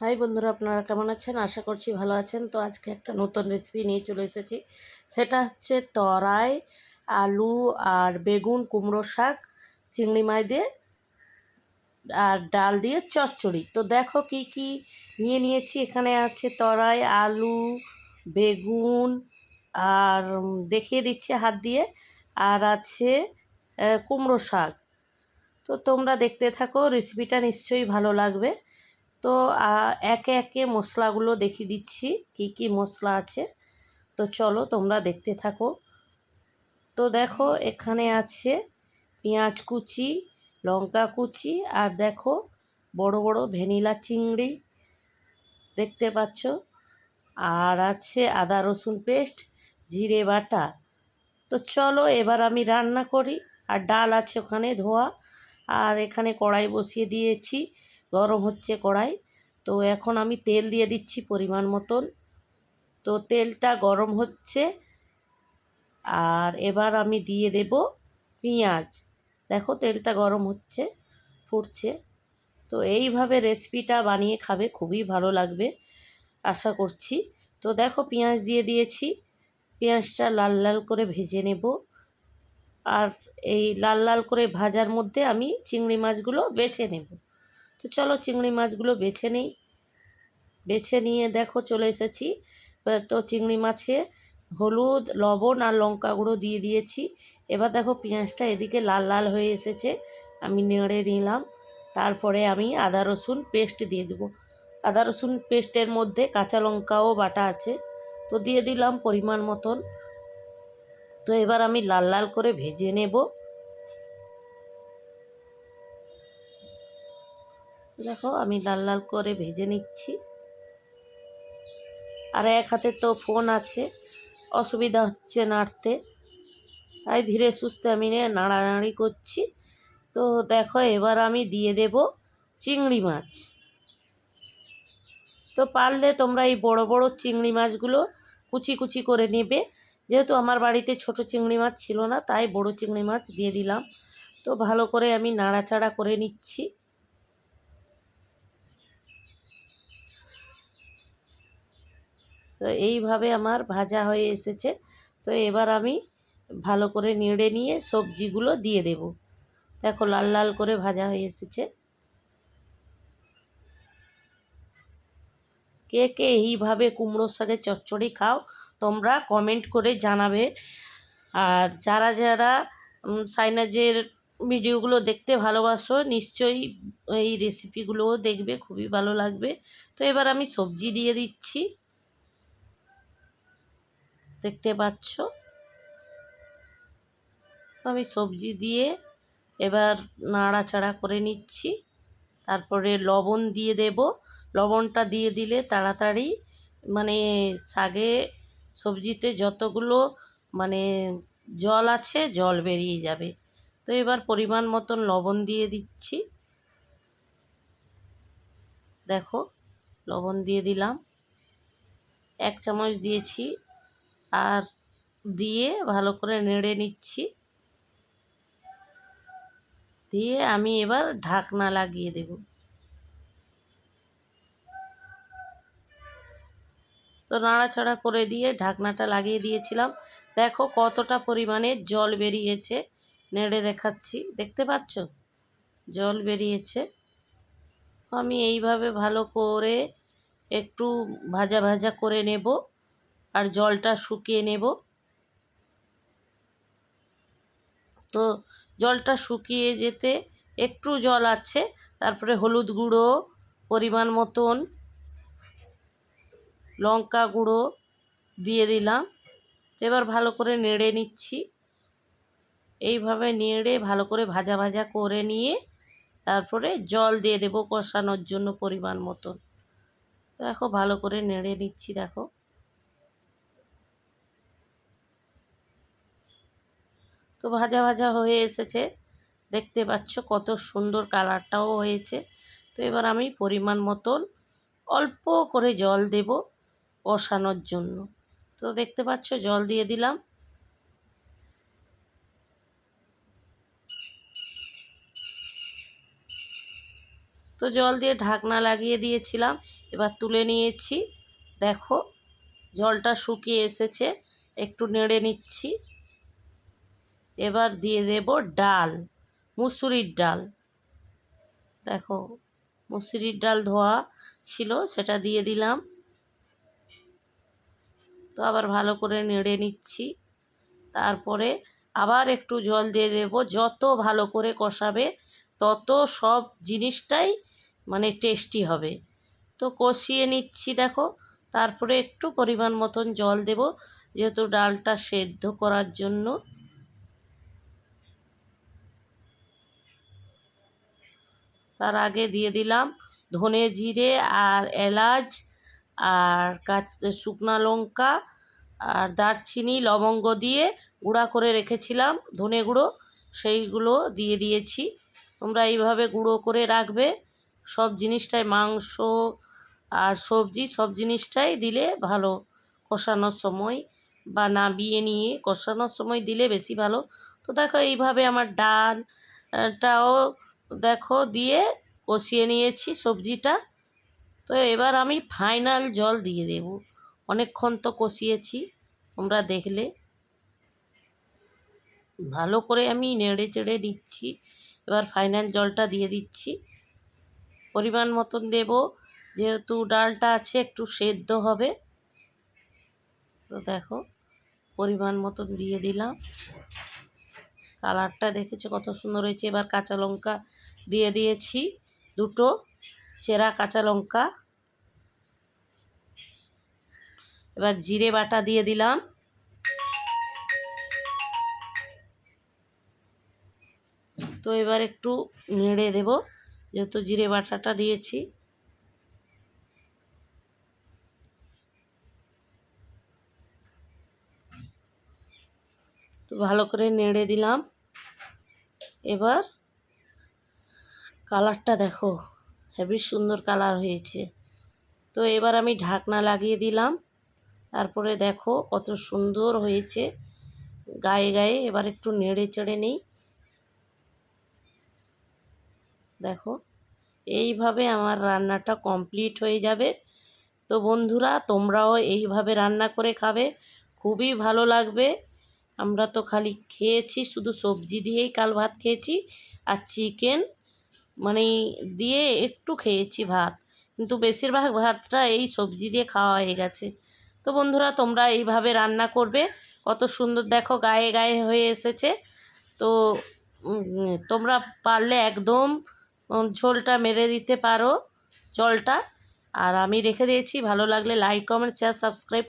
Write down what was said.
High বন্ধুরা, আপনারা কেমন আছেন? আশা করছি ভালো আছেন। তো আজকে একটা নতুন রেসিপি নিয়ে চলে এসেছি। সেটা হচ্ছে তরাই, আলু আর বেগুন, কুমড়ো শাক, চিংড়ি মাছ দিয়ে আর ডাল দিয়ে চচ্চড়ি। তো দেখো কি কি নিয়ে নিয়েছি। এখানে আছে তরাই, আলু, বেগুন আর দেখিয়ে দিচ্ছি হাত দিয়ে। আর আছে কুমড়ো শাক। তো তোমরা দেখতে থাকো রেসিপিটা নিশ্চয়ই ভালো লাগবে। তো একে একে মশলাগুলো দেখিয়ে দিচ্ছি, কি কি মশলা আছে। তো চলো তোমরা দেখতে থাকো। তো দেখো, এখানে আছে পেঁয়াজ কুচি, লঙ্কা কুচি, আর দেখো বড় বড় ভ্যানিলা চিংড়ি, দেখতে পাচ্ছ। আর আছে আদা রসুন পেস্ট, জিরে বাটা। তো চলো এবার আমি রান্না করি। আর ডাল আছে ওখানে ধোয়া। আর এখানে কড়াই বসিয়ে দিয়েছি। গরম হচ্ছে কড়াই। তো এখন আমি তেল দিয়ে দিচ্ছি পরিমাণ মতন। তো তেলটা গরম হচ্ছে। আর এবার আমি দিয়ে দেব পেঁয়াজ। দেখো তেলটা গরম হচ্ছে, ফুটছে। তো এইভাবে রেসিপিটা বানিয়ে খাবে, খুবই ভালো লাগবে, আশা করছি। তো দেখো পেঁয়াজ দিয়ে দিয়েছি। পেঁয়াজটা লাল লাল করে ভেজে নেব। আর এই লাল লাল করে ভাজার মধ্যে আমি চিংড়ি মাছগুলো বেছে নেব। তো চলো চিংড়ি মাছগুলো বেছে নিই। বেছে নিয়ে দেখো চলে এসেছি। তো চিংড়ি মাছে হলুদ, লবণ আর লঙ্কা গুঁড়ো দিয়ে দিয়েছি। এবার দেখো পেঁয়াজটা এদিকে লাল লাল হয়ে এসেছে। আমি নেড়ে নিলাম। তারপরে আমি আদা, রসুন পেস্ট দিয়ে দেবো। আদা, রসুন পেস্টের মধ্যে কাঁচা লঙ্কাও বাটা আছে। তো দিয়ে দিলাম পরিমাণ মতন। তো এবার আমি লাল লাল করে ভেজে নেব। দেখো, আমি লাল লাল করে ভেজে নিচ্ছি। আর এক হাতে তো ফোন আছে, অসুবিধা হচ্ছে নাড়তে। তাই ধীরে সুস্থে আমি নিয়ে নাড়ানাড়ি করছি। তো দেখো, এবার আমি দিয়ে দেব চিংড়ি মাছ। তো পারলে তোমরা এই বড় বড় চিংড়ি মাছগুলো কুচি কুচি করে নেবে। যেহেতু আমার বাড়িতে ছোট চিংড়ি মাছ ছিল না, তাই বড় চিংড়ি মাছ দিয়ে দিলাম। তো ভালো করে আমি নাড়াচাড়া করে নিচ্ছি। তো এইভাবে আমার ভাজা হয়ে এসেছে। তো এবার আমি ভালো করে নেড়ে নিয়ে সবজিগুলো দিয়ে দেব। দেখো লাল লাল করে ভাজা হয়ে এসেছে। কে কে এইভাবে কুমড়োর শাকের চচ্চড়ি খাও, তোমরা কমেন্ট করে জানাবে। আর যারা যারা সাইনাজের ভিডিওগুলো দেখতে ভালোবাসো, নিশ্চয়ই এই রেসিপিগুলোও দেখবে, খুবই ভালো লাগবে। তো এবার আমি সবজি দিয়ে দিচ্ছি। দেখতে পাচ্ছ? আমি সবজি দিয়ে এবার নাড়াচাড়া করে নিচ্ছি। তারপরে লবণ দিয়ে দেব। লবণটা দিয়ে দিলে তাড়াতাড়ি মানে শাগে সবজিতে যতগুলো মানে জল আছে, জল বেরিয়ে যাবে। তো এবার পরিমাণ মতন লবণ দিয়ে দিচ্ছি। দেখো, লবণ দিয়ে দিলাম। এক চামচ দিয়েছি আর দিয়ে ভালো করে নেড়ে নিচ্ছি। দিয়ে আমি এবার ঢাকনা লাগিয়ে দেব। তো নাড়াচাড়া করে দিয়ে ঢাকনাটা লাগিয়ে দিয়েছিলাম। দেখো কতটা পরিমাণে জল বেরিয়েছে। নেড়ে দেখাচ্ছি। দেখতে পাচ্ছ? জল বেরিয়েছে। আমি এইভাবে ভালো করে একটু ভাজা ভাজা করে নেব। আর জলটা শুকিয়ে নেব। তো জলটা শুকিয়ে যেতে একটু জল আছে, তারপরে হলুদ গুঁড়ো, পরিমাণ মতন লঙ্কা গুঁড়ো দিয়ে দিলাম। এবার ভালো করে নেড়ে নিচ্ছি। এইভাবে নেড়ে ভালো করে ভাজা ভাজা করে নিয়ে তারপরে জল দিয়ে দেবো কষানোর জন্য পরিমাণ মতন। দেখো ভালো করে নেড়ে নিচ্ছি, দেখো। তো ভাজা ভাজা হয়ে এসেছে। দেখতে পাচ্ছ কত সুন্দর কালারটাও হয়েছে। তো এবার আমি পরিমাণ মতন অল্প করে জল দেব কষানোর জন্য। তো দেখতে পাচ্ছ জল দিয়ে দিলাম। তো জল দিয়ে ঢাকনা লাগিয়ে দিয়েছিলাম। এবার তুলে নিয়েছি। দেখো, জলটা শুকিয়ে এসেছে। একটু নেড়ে নিচ্ছি। এবার দিয়ে দেব ডাল, মুসুরির ডাল। দেখো, মুসুরির ডাল ধোয়া ছিল, সেটা দিয়ে দিলাম। তো আবার ভালো করে নেড়ে নিচ্ছি। তারপরে আবার একটু জল দিয়ে দেব। যত ভালো করে কষাবে, তত সব জিনিসটাই মানে টেস্টি হবে। তো কষিয়ে নিচ্ছি, দেখো। তারপরে একটু পরিমাণ মতন জল দেব, যেহেতু ডালটা সেদ্ধ করার জন্য। তার আগে দিয়ে দিলাম ধনে জিরে আর এলাচ আর কাঁচ, শুকনা লঙ্কা আর দারচিনি, লবঙ্গ দিয়ে গুঁড়া করে রেখেছিলাম ধনে গুঁড়ো। সেইগুলো দিয়ে দিয়েছি। তোমরা এইভাবে গুঁড়ো করে রাখবে। সব জিনিসটাই মাংস আর সবজি সব জিনিসটাই দিলে ভালো। কষানোর সময় বা নাবিয়ে নিয়ে কষানোর সময় দিলে বেশি ভালো। তো দেখো এইভাবে আমার ডালটাও দেখো দিয়ে কষিয়ে নিয়েছি সবজিটা। তো এবার আমি ফাইনাল জল দিয়ে দেব। অনেকক্ষণ তো কষিয়েছি, তোমরা দেখলে। ভালো করে আমি নেড়ে চেড়ে দিচ্ছি এবার ফাইনাল জলটা দিয়ে দিচ্ছি। পরিমাণ মতন দেব, যেহেতু ডালটা আছে একটু সেদ্ধ হবে। তো দেখো, পরিমাণ মতন দিয়ে দিলাম। কালারটা দেখেছ কত সুন্দর হয়েছে। এবার কাঁচা লঙ্কা দিয়ে দিয়েছি, দুটো চেরা কাঁচা লঙ্কা। এবার জিরে বাটা দিয়ে দিলাম। তো এবার একটু নেড়ে দেব, যেহেতু জিরে বাটাটা দিয়েছি। ভালো করে নেড়ে দিলাম। এবার কালারটা দেখো হেবি সুন্দর কালার হয়েছে। তো এবার আমি ঢাকনা লাগিয়ে দিলাম। তারপরে দেখো কত সুন্দর হয়েছে। গায়ে গায়ে এবার একটু নেড়ে চেড়ে নিই। দেখো, এইভাবে আমার রান্নাটা কমপ্লিট হয়ে যাবে। তো বন্ধুরা, তোমরাও এইভাবে রান্না করে খাবে। খুবই ভালো লাগবে। আমরা তো খালি খেয়েছি, শুধু সবজি দিয়েই কাল ভাত খেয়েছি আর চিকেন মানে দিয়ে একটু খেয়েছি ভাত। কিন্তু বেশিরভাগ ভাতটা এই সবজি দিয়ে খাওয়া হয়ে গেছে। তো বন্ধুরা, তোমরা এইভাবে রান্না করবে। কত সুন্দর দেখো, গায়ে গায়ে হয়ে এসেছে। তো তোমরা পারলে একদম ঝোলটা মেরে দিতে পারো, জলটা। আর আমি রেখে দিয়েছি। ভালো লাগলে লাইক কমেন্ট শেয়ার সাবস্ক্রাইব